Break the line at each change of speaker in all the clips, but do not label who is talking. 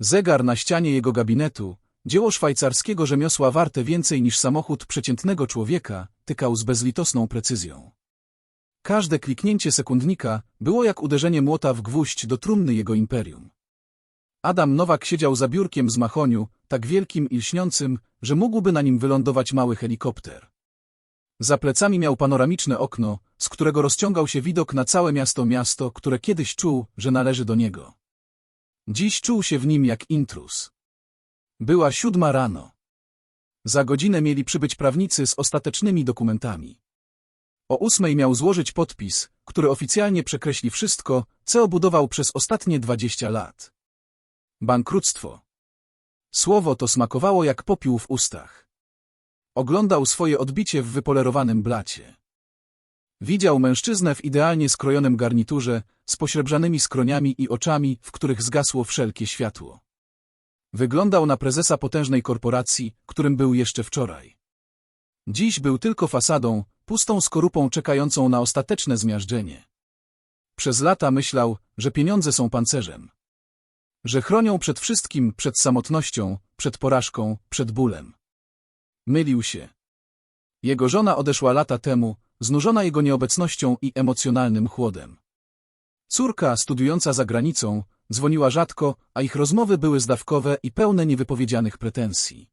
Zegar na ścianie jego gabinetu, dzieło szwajcarskiego rzemiosła warte więcej niż samochód przeciętnego człowieka, tykał z bezlitosną precyzją. Każde kliknięcie sekundnika było jak uderzenie młota w gwóźdź do trumny jego imperium. Adam Nowak siedział za biurkiem z mahoniu, tak wielkim i lśniącym, że mógłby na nim wylądować mały helikopter. Za plecami miał panoramiczne okno, z którego rozciągał się widok na całe miasto miasto, które kiedyś czuł, że należy do niego. Dziś czuł się w nim jak intrus. Była siódma rano. Za godzinę mieli przybyć prawnicy z ostatecznymi dokumentami. O ósmej miał złożyć podpis, który oficjalnie przekreśli wszystko, co obudował przez ostatnie dwadzieścia lat. Bankructwo. Słowo to smakowało jak popiół w ustach. Oglądał swoje odbicie w wypolerowanym blacie. Widział mężczyznę w idealnie skrojonym garniturze, z pośrebrzanymi skroniami i oczami, w których zgasło wszelkie światło. Wyglądał na prezesa potężnej korporacji, którym był jeszcze wczoraj. Dziś był tylko fasadą, pustą skorupą czekającą na ostateczne zmiażdżenie. Przez lata myślał, że pieniądze są pancerzem. Że chronią przed wszystkim, przed samotnością, przed porażką, przed bólem. Mylił się. Jego żona odeszła lata temu, znużona jego nieobecnością i emocjonalnym chłodem. Córka, studiująca za granicą, dzwoniła rzadko, a ich rozmowy były zdawkowe i pełne niewypowiedzianych pretensji.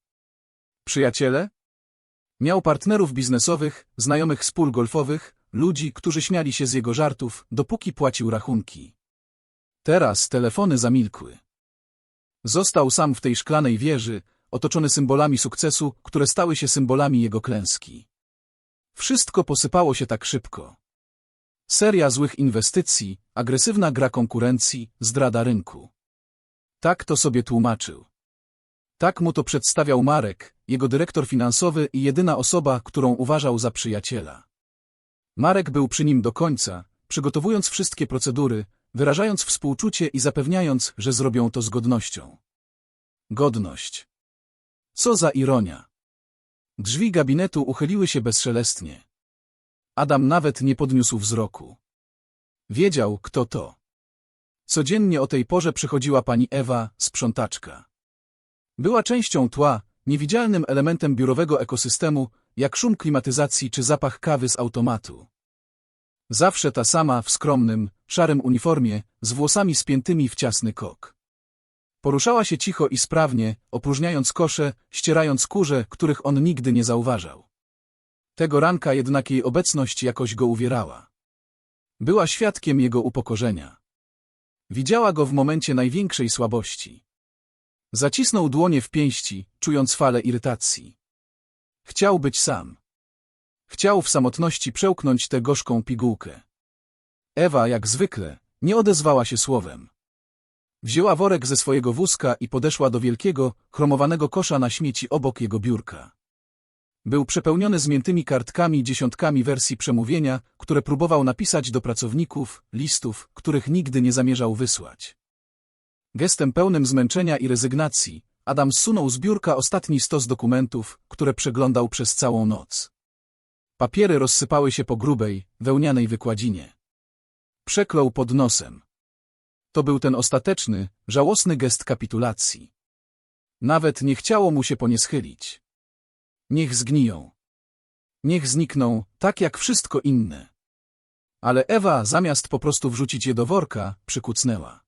Przyjaciele? Miał partnerów biznesowych, znajomych z pól golfowych, ludzi, którzy śmiali się z jego żartów, dopóki płacił rachunki. Teraz telefony zamilkły. Został sam w tej szklanej wieży, otoczony symbolami sukcesu, które stały się symbolami jego klęski. Wszystko posypało się tak szybko. Seria złych inwestycji, agresywna gra konkurencji, zdrada rynku. Tak to sobie tłumaczył. Tak mu to przedstawiał Marek, jego dyrektor finansowy i jedyna osoba, którą uważał za przyjaciela. Marek był przy nim do końca, przygotowując wszystkie procedury, wyrażając współczucie i zapewniając, że zrobią to z godnością. Godność. Co za ironia. Drzwi gabinetu uchyliły się bezszelestnie. Adam nawet nie podniósł wzroku. Wiedział, kto to. Codziennie o tej porze przychodziła pani Ewa, sprzątaczka. Była częścią tła, niewidzialnym elementem biurowego ekosystemu, jak szum klimatyzacji czy zapach kawy z automatu. Zawsze ta sama w skromnym, szarym uniformie, z włosami spiętymi w ciasny kok. Poruszała się cicho i sprawnie, opróżniając kosze, ścierając kurze, których on nigdy nie zauważał. Tego ranka jednak jej obecność jakoś go uwierała. Była świadkiem jego upokorzenia. Widziała go w momencie największej słabości. Zacisnął dłonie w pięści, czując falę irytacji. Chciał być sam. Chciał w samotności przełknąć tę gorzką pigułkę. Ewa, jak zwykle, nie odezwała się słowem. Wzięła worek ze swojego wózka i podeszła do wielkiego, chromowanego kosza na śmieci obok jego biurka. Był przepełniony zmiętymi kartkami dziesiątkami wersji przemówienia, które próbował napisać do pracowników, listów, których nigdy nie zamierzał wysłać. Gestem pełnym zmęczenia i rezygnacji, Adam zsunął z biurka ostatni stos dokumentów, które przeglądał przez całą noc. Papiery rozsypały się po grubej, wełnianej wykładzinie. Przeklął pod nosem. To był ten ostateczny, żałosny gest kapitulacji. Nawet nie chciało mu się po nie schylić. Niech zgniją. Niech znikną, tak jak wszystko inne. Ale Ewa, zamiast po prostu wrzucić je do worka, przykucnęła.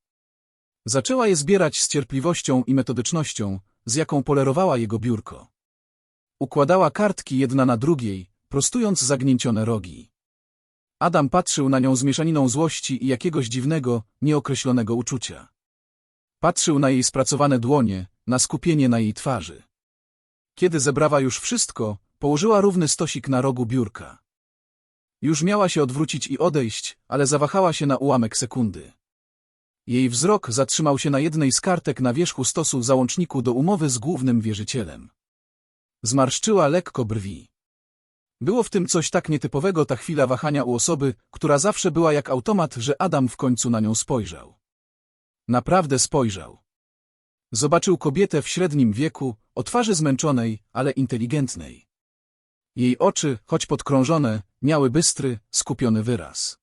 Zaczęła je zbierać z cierpliwością i metodycznością, z jaką polerowała jego biurko. Układała kartki jedna na drugiej, prostując zagnięcione rogi. Adam patrzył na nią z mieszaniną złości i jakiegoś dziwnego, nieokreślonego uczucia. Patrzył na jej spracowane dłonie, na skupienie na jej twarzy. Kiedy zebrała już wszystko, położyła równy stosik na rogu biurka. Już miała się odwrócić i odejść, ale zawahała się na ułamek sekundy. Jej wzrok zatrzymał się na jednej z kartek na wierzchu stosu załączniku do umowy z głównym wierzycielem. Zmarszczyła lekko brwi. Było w tym coś tak nietypowego ta chwila wahania u osoby, która zawsze była jak automat, że Adam w końcu na nią spojrzał. Naprawdę spojrzał. Zobaczył kobietę w średnim wieku, o twarzy zmęczonej, ale inteligentnej. Jej oczy, choć podkrążone, miały bystry, skupiony wyraz.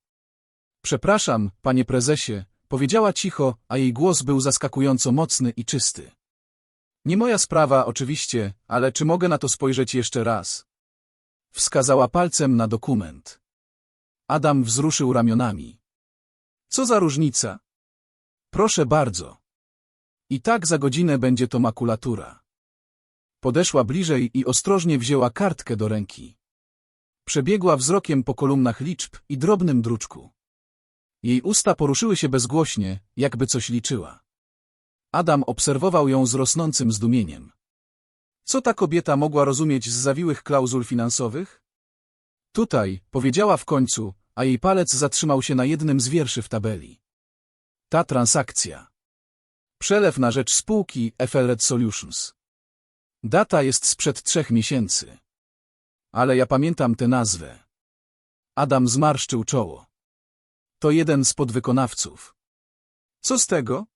Przepraszam, panie prezesie, powiedziała cicho, a jej głos był zaskakująco mocny i czysty. Nie moja sprawa, oczywiście, ale czy mogę na to spojrzeć jeszcze raz? Wskazała palcem na dokument. Adam wzruszył ramionami. Co za różnica? Proszę bardzo. I tak za godzinę będzie to makulatura. Podeszła bliżej i ostrożnie wzięła kartkę do ręki. Przebiegła wzrokiem po kolumnach liczb i drobnym druczku. Jej usta poruszyły się bezgłośnie, jakby coś liczyła. Adam obserwował ją z rosnącym zdumieniem. Co ta kobieta mogła rozumieć z zawiłych klauzul finansowych? Tutaj, powiedziała w końcu, a jej palec zatrzymał się na jednym z wierszy w tabeli. Ta transakcja. Przelew na rzecz spółki Efelred Solutions. Data jest sprzed trzech miesięcy. Ale ja pamiętam tę nazwę. Adam zmarszczył czoło. To jeden z podwykonawców. Co z tego?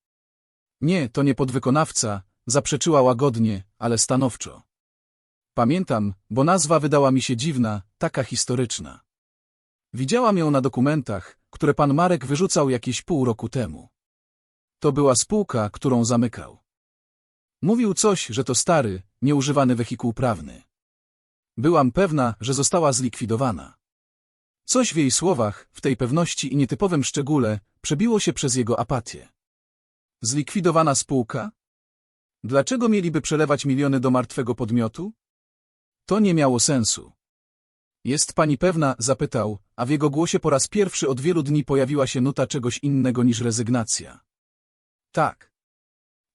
Nie, to nie podwykonawca, zaprzeczyła łagodnie, ale stanowczo. Pamiętam, bo nazwa wydała mi się dziwna, taka historyczna. Widziałam ją na dokumentach, które pan Marek wyrzucał jakieś pół roku temu. To była spółka, którą zamykał. Mówił coś, że to stary, nieużywany wehikuł prawny. Byłam pewna, że została zlikwidowana. Coś w jej słowach, w tej pewności i nietypowym szczególe, przebiło się przez jego apatię. Zlikwidowana spółka? Dlaczego mieliby przelewać miliony do martwego podmiotu? To nie miało sensu. Jest pani pewna? zapytał, a w jego głosie po raz pierwszy od wielu dni pojawiła się nuta czegoś innego niż rezygnacja. Tak.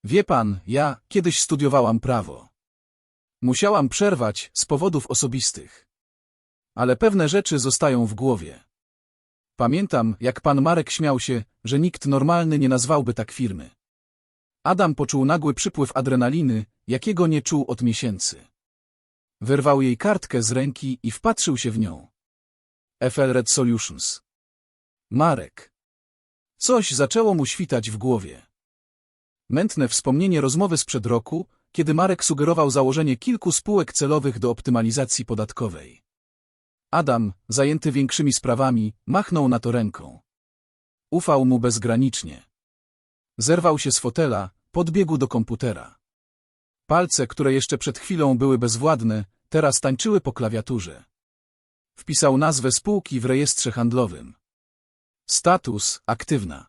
Wie pan, ja kiedyś studiowałam prawo. Musiałam przerwać z powodów osobistych. Ale pewne rzeczy zostają w głowie. Pamiętam, jak pan Marek śmiał się, że nikt normalny nie nazwałby tak firmy. Adam poczuł nagły przypływ adrenaliny, jakiego nie czuł od miesięcy. Wyrwał jej kartkę z ręki i wpatrzył się w nią. Efelred Solutions. Marek. Coś zaczęło mu świtać w głowie. Mętne wspomnienie rozmowy sprzed roku, kiedy Marek sugerował założenie kilku spółek celowych do optymalizacji podatkowej. Adam, zajęty większymi sprawami, machnął na to ręką. Ufał mu bezgranicznie. Zerwał się z fotela, podbiegł do komputera. Palce, które jeszcze przed chwilą były bezwładne, teraz tańczyły po klawiaturze. Wpisał nazwę spółki w rejestrze handlowym. Status aktywna.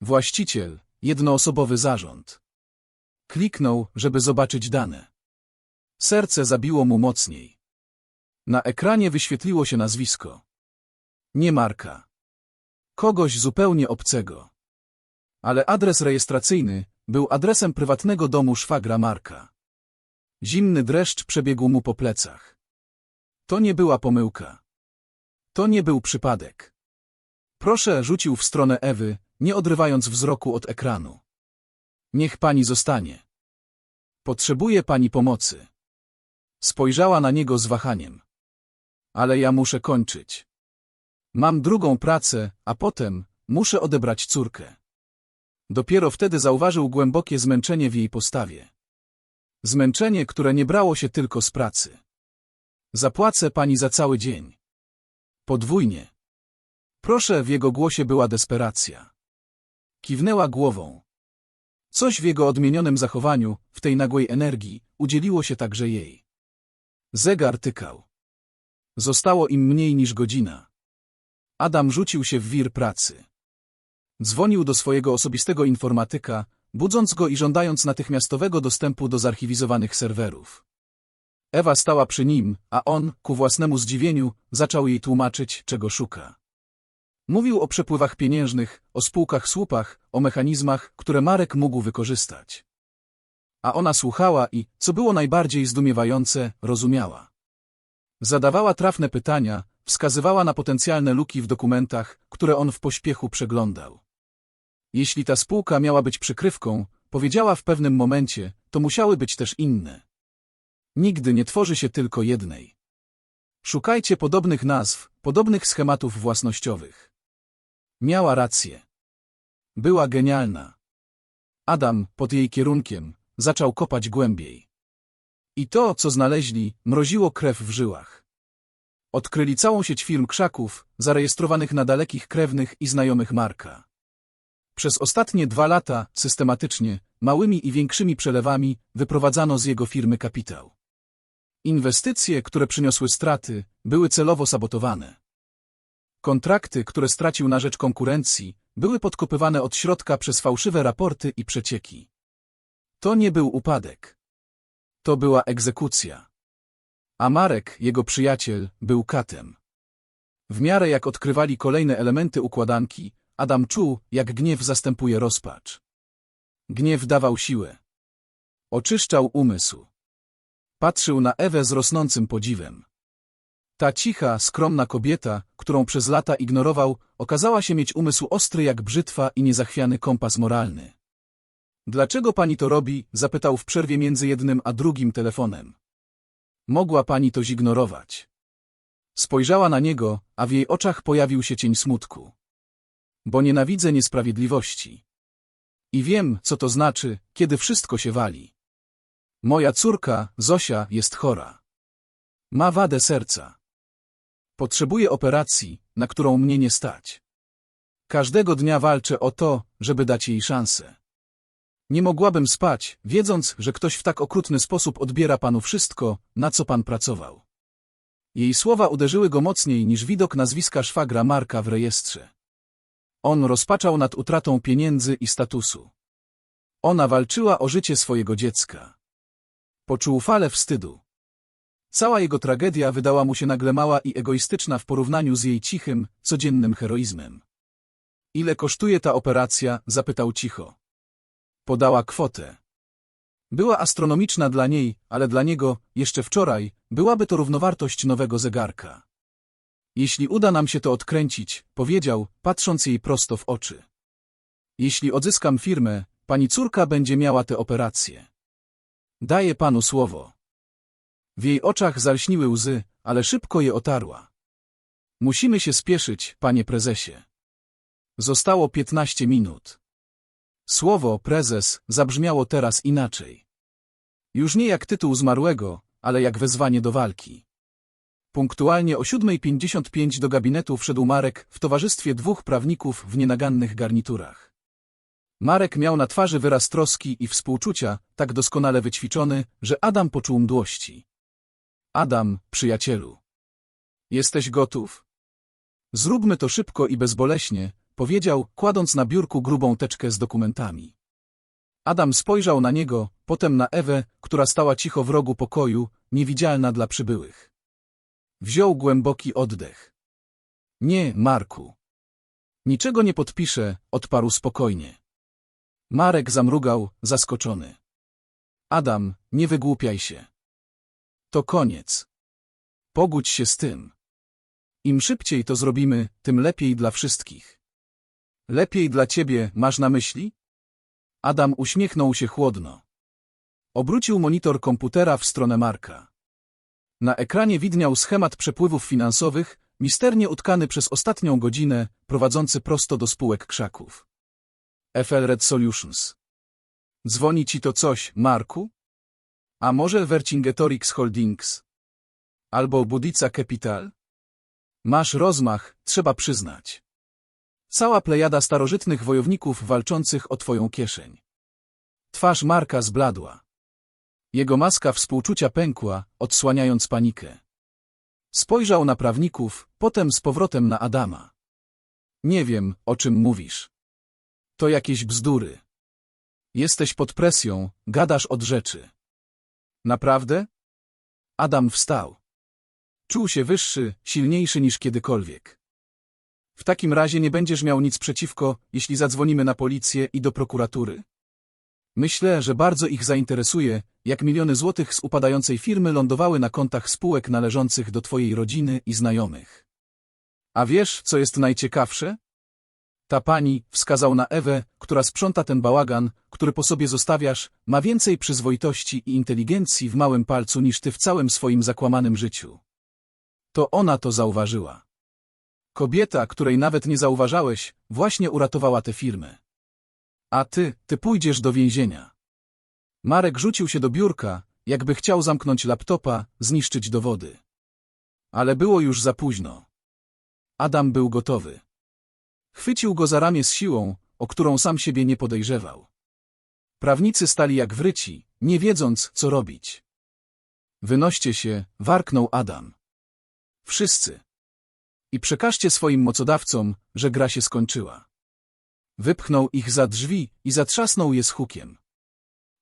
Właściciel jednoosobowy zarząd. Kliknął, żeby zobaczyć dane. Serce zabiło mu mocniej. Na ekranie wyświetliło się nazwisko. Nie Marka. Kogoś zupełnie obcego. Ale adres rejestracyjny był adresem prywatnego domu szwagra Marka. Zimny dreszcz przebiegł mu po plecach. To nie była pomyłka. To nie był przypadek. Proszę rzucił w stronę Ewy, nie odrywając wzroku od ekranu. Niech pani zostanie. Potrzebuje pani pomocy. Spojrzała na niego z wahaniem. Ale ja muszę kończyć. Mam drugą pracę, a potem muszę odebrać córkę. Dopiero wtedy zauważył głębokie zmęczenie w jej postawie. Zmęczenie, które nie brało się tylko z pracy. Zapłacę pani za cały dzień. Podwójnie. Proszę, w jego głosie była desperacja. Kiwnęła głową. Coś w jego odmienionym zachowaniu, w tej nagłej energii, udzieliło się także jej. Zegar tykał. Zostało im mniej niż godzina. Adam rzucił się w wir pracy. Dzwonił do swojego osobistego informatyka, budząc go i żądając natychmiastowego dostępu do zarchiwizowanych serwerów. Ewa stała przy nim, a on, ku własnemu zdziwieniu, zaczął jej tłumaczyć, czego szuka. Mówił o przepływach pieniężnych, o spółkach słupach, o mechanizmach, które Marek mógł wykorzystać. A ona słuchała i, co było najbardziej zdumiewające, rozumiała. Zadawała trafne pytania, wskazywała na potencjalne luki w dokumentach, które on w pośpiechu przeglądał. Jeśli ta spółka miała być przykrywką, powiedziała w pewnym momencie, to musiały być też inne. Nigdy nie tworzy się tylko jednej. Szukajcie podobnych nazw, podobnych schematów własnościowych. Miała rację. Była genialna. Adam, pod jej kierunkiem, zaczął kopać głębiej. I to, co znaleźli, mroziło krew w żyłach. Odkryli całą sieć firm krzaków, zarejestrowanych na dalekich krewnych i znajomych Marka. Przez ostatnie dwa lata, systematycznie, małymi i większymi przelewami, wyprowadzano z jego firmy kapitał. Inwestycje, które przyniosły straty, były celowo sabotowane. Kontrakty, które stracił na rzecz konkurencji, były podkopywane od środka przez fałszywe raporty i przecieki. To nie był upadek. To była egzekucja. A Marek, jego przyjaciel, był katem. W miarę jak odkrywali kolejne elementy układanki, Adam czuł, jak gniew zastępuje rozpacz. Gniew dawał siłę. Oczyszczał umysł. Patrzył na Ewę z rosnącym podziwem. Ta cicha, skromna kobieta, którą przez lata ignorował, okazała się mieć umysł ostry jak brzytwa i niezachwiany kompas moralny. Dlaczego pani to robi? zapytał w przerwie między jednym a drugim telefonem. Mogła pani to zignorować. Spojrzała na niego, a w jej oczach pojawił się cień smutku. Bo nienawidzę niesprawiedliwości. I wiem, co to znaczy, kiedy wszystko się wali. Moja córka, Zosia, jest chora. Ma wadę serca. Potrzebuje operacji, na którą mnie nie stać. Każdego dnia walczę o to, żeby dać jej szansę. Nie mogłabym spać, wiedząc, że ktoś w tak okrutny sposób odbiera panu wszystko, na co pan pracował. Jej słowa uderzyły go mocniej niż widok nazwiska szwagra Marka w rejestrze. On rozpaczał nad utratą pieniędzy i statusu. Ona walczyła o życie swojego dziecka. Poczuł falę wstydu. Cała jego tragedia wydała mu się nagle mała i egoistyczna w porównaniu z jej cichym, codziennym heroizmem. Ile kosztuje ta operacja? zapytał cicho. Podała kwotę. Była astronomiczna dla niej, ale dla niego, jeszcze wczoraj, byłaby to równowartość nowego zegarka. Jeśli uda nam się to odkręcić, powiedział, patrząc jej prosto w oczy. Jeśli odzyskam firmę, pani córka będzie miała tę operację. Daję panu słowo. W jej oczach zalśniły łzy, ale szybko je otarła. Musimy się spieszyć, panie prezesie. Zostało piętnaście minut. Słowo prezes zabrzmiało teraz inaczej. Już nie jak tytuł zmarłego, ale jak wezwanie do walki. Punktualnie o 7.55 do gabinetu wszedł Marek w towarzystwie dwóch prawników w nienagannych garniturach. Marek miał na twarzy wyraz troski i współczucia, tak doskonale wyćwiczony, że Adam poczuł mdłości. Adam, przyjacielu. Jesteś gotów? Zróbmy to szybko i bezboleśnie, powiedział, kładąc na biurku grubą teczkę z dokumentami. Adam spojrzał na niego, potem na Ewę, która stała cicho w rogu pokoju, niewidzialna dla przybyłych. Wziął głęboki oddech. Nie, Marku. Niczego nie podpiszę, odparł spokojnie. Marek zamrugał, zaskoczony. Adam, nie wygłupiaj się. To koniec. Pogódź się z tym. Im szybciej to zrobimy, tym lepiej dla wszystkich. Lepiej dla ciebie, masz na myśli? Adam uśmiechnął się chłodno. Obrócił monitor komputera w stronę Marka. Na ekranie widniał schemat przepływów finansowych, misternie utkany przez ostatnią godzinę, prowadzący prosto do spółek krzaków. FL Red Solutions. Dzwoni ci to coś, Marku? A może Vercingetorix Holdings? Albo Budica Capital? Masz rozmach, trzeba przyznać. Cała plejada starożytnych wojowników walczących o twoją kieszeń. Twarz Marka zbladła. Jego maska współczucia pękła, odsłaniając panikę. Spojrzał na prawników, potem z powrotem na Adama. Nie wiem, o czym mówisz. To jakieś bzdury. Jesteś pod presją, gadasz od rzeczy. Naprawdę? Adam wstał. Czuł się wyższy, silniejszy niż kiedykolwiek. W takim razie nie będziesz miał nic przeciwko, jeśli zadzwonimy na policję i do prokuratury? Myślę, że bardzo ich zainteresuje, jak miliony złotych z upadającej firmy lądowały na kontach spółek należących do twojej rodziny i znajomych. A wiesz, co jest najciekawsze? Ta pani, wskazał na Ewę, która sprząta ten bałagan, który po sobie zostawiasz, ma więcej przyzwoitości i inteligencji w małym palcu niż ty w całym swoim zakłamanym życiu. To ona to zauważyła. Kobieta, której nawet nie zauważałeś, właśnie uratowała tę firmę. A ty, ty pójdziesz do więzienia. Marek rzucił się do biurka, jakby chciał zamknąć laptopa, zniszczyć dowody. Ale było już za późno. Adam był gotowy. Chwycił go za ramię z siłą, o którą sam siebie nie podejrzewał. Prawnicy stali jak wryci, nie wiedząc, co robić. Wynoście się, warknął Adam. Wszyscy. I przekażcie swoim mocodawcom, że gra się skończyła. Wypchnął ich za drzwi i zatrzasnął je z hukiem.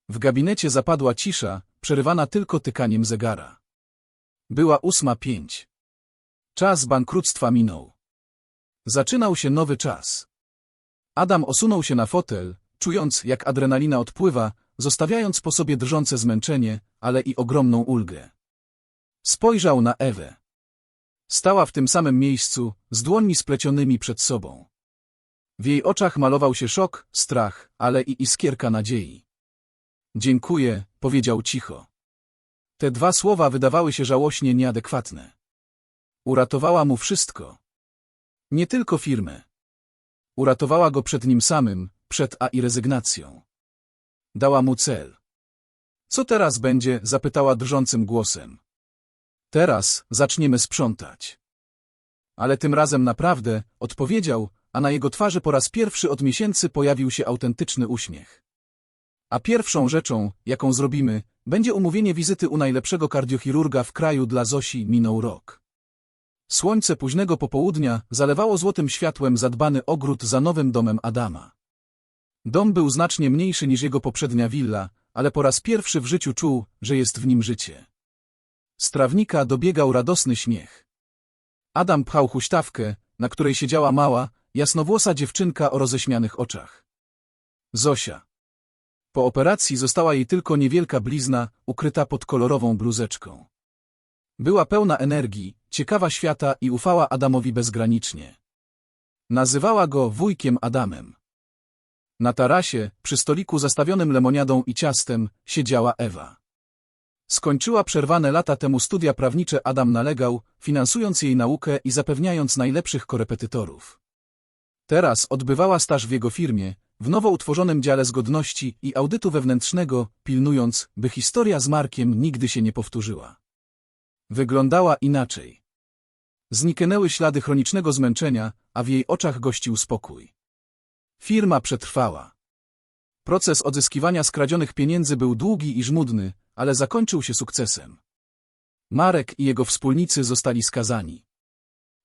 W gabinecie zapadła cisza, przerywana tylko tykaniem zegara. Była ósma pięć. Czas bankructwa minął. Zaczynał się nowy czas. Adam osunął się na fotel, czując, jak adrenalina odpływa, zostawiając po sobie drżące zmęczenie, ale i ogromną ulgę. Spojrzał na Ewę. Stała w tym samym miejscu, z dłońmi splecionymi przed sobą. W jej oczach malował się szok, strach, ale i iskierka nadziei. Dziękuję, powiedział cicho. Te dwa słowa wydawały się żałośnie nieadekwatne. Uratowała mu wszystko. Nie tylko firmę. Uratowała go przed nim samym, przed a i rezygnacją. Dała mu cel. Co teraz będzie? zapytała drżącym głosem. Teraz zaczniemy sprzątać. Ale tym razem naprawdę, odpowiedział, a na jego twarzy po raz pierwszy od miesięcy pojawił się autentyczny uśmiech. A pierwszą rzeczą, jaką zrobimy, będzie umówienie wizyty u najlepszego kardiochirurga w kraju dla Zosi minął rok. Słońce późnego popołudnia zalewało złotym światłem zadbany ogród za nowym domem Adama. Dom był znacznie mniejszy niż jego poprzednia willa, ale po raz pierwszy w życiu czuł, że jest w nim życie. Z trawnika dobiegał radosny śmiech. Adam pchał huśtawkę, na której siedziała mała, jasnowłosa dziewczynka o roześmianych oczach. Zosia. Po operacji została jej tylko niewielka blizna, ukryta pod kolorową bluzeczką. Była pełna energii, ciekawa świata i ufała Adamowi bezgranicznie. Nazywała go wujkiem Adamem. Na tarasie, przy stoliku zastawionym lemoniadą i ciastem, siedziała Ewa. Skończyła przerwane lata temu studia prawnicze Adam nalegał, finansując jej naukę i zapewniając najlepszych korepetytorów. Teraz odbywała staż w jego firmie, w nowo utworzonym dziale zgodności i audytu wewnętrznego, pilnując, by historia z Markiem nigdy się nie powtórzyła. Wyglądała inaczej. Zniknęły ślady chronicznego zmęczenia, a w jej oczach gościł spokój. Firma przetrwała. Proces odzyskiwania skradzionych pieniędzy był długi i żmudny, ale zakończył się sukcesem. Marek i jego wspólnicy zostali skazani.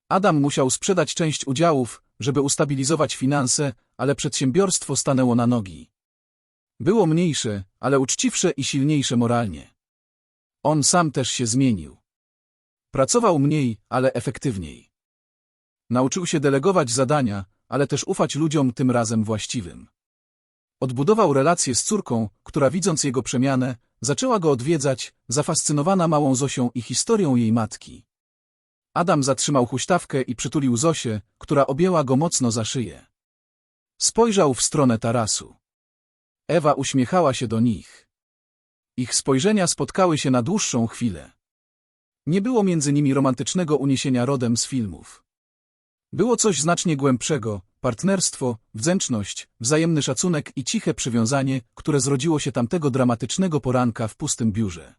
Adam musiał sprzedać część udziałów, żeby ustabilizować finanse, ale przedsiębiorstwo stanęło na nogi. Było mniejsze, ale uczciwsze i silniejsze moralnie. On sam też się zmienił. Pracował mniej, ale efektywniej. Nauczył się delegować zadania, ale też ufać ludziom tym razem właściwym. Odbudował relacje z córką, która widząc jego przemianę, zaczęła go odwiedzać, zafascynowana małą Zosią i historią jej matki. Adam zatrzymał huśtawkę i przytulił Zosię, która objęła go mocno za szyję. Spojrzał w stronę tarasu. Ewa uśmiechała się do nich. Ich spojrzenia spotkały się na dłuższą chwilę. Nie było między nimi romantycznego uniesienia rodem z filmów. Było coś znacznie głębszego, partnerstwo, wdzięczność, wzajemny szacunek i ciche przywiązanie, które zrodziło się tamtego dramatycznego poranka w pustym biurze.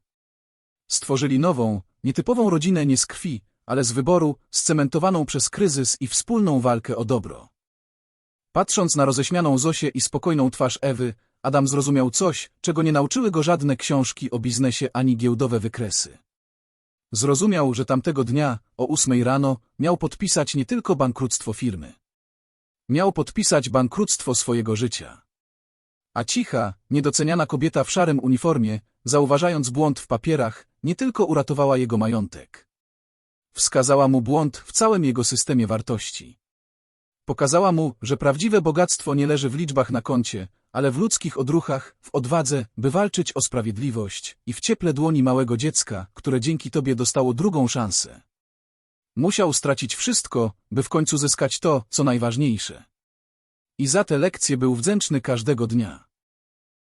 Stworzyli nową, nietypową rodzinę nie z krwi, ale z wyboru, scementowaną przez kryzys i wspólną walkę o dobro. Patrząc na roześmianą Zosię i spokojną twarz Ewy, Adam zrozumiał coś, czego nie nauczyły go żadne książki o biznesie ani giełdowe wykresy. Zrozumiał, że tamtego dnia, o ósmej rano, miał podpisać nie tylko bankructwo firmy. Miał podpisać bankructwo swojego życia. A cicha, niedoceniana kobieta w szarym uniformie, zauważając błąd w papierach, nie tylko uratowała jego majątek. Wskazała mu błąd w całym jego systemie wartości. Pokazała mu, że prawdziwe bogactwo nie leży w liczbach na koncie, ale w ludzkich odruchach, w odwadze, by walczyć o sprawiedliwość i w cieple dłoni małego dziecka, które dzięki tobie dostało drugą szansę. Musiał stracić wszystko, by w końcu zyskać to, co najważniejsze. I za te lekcje był wdzięczny każdego dnia.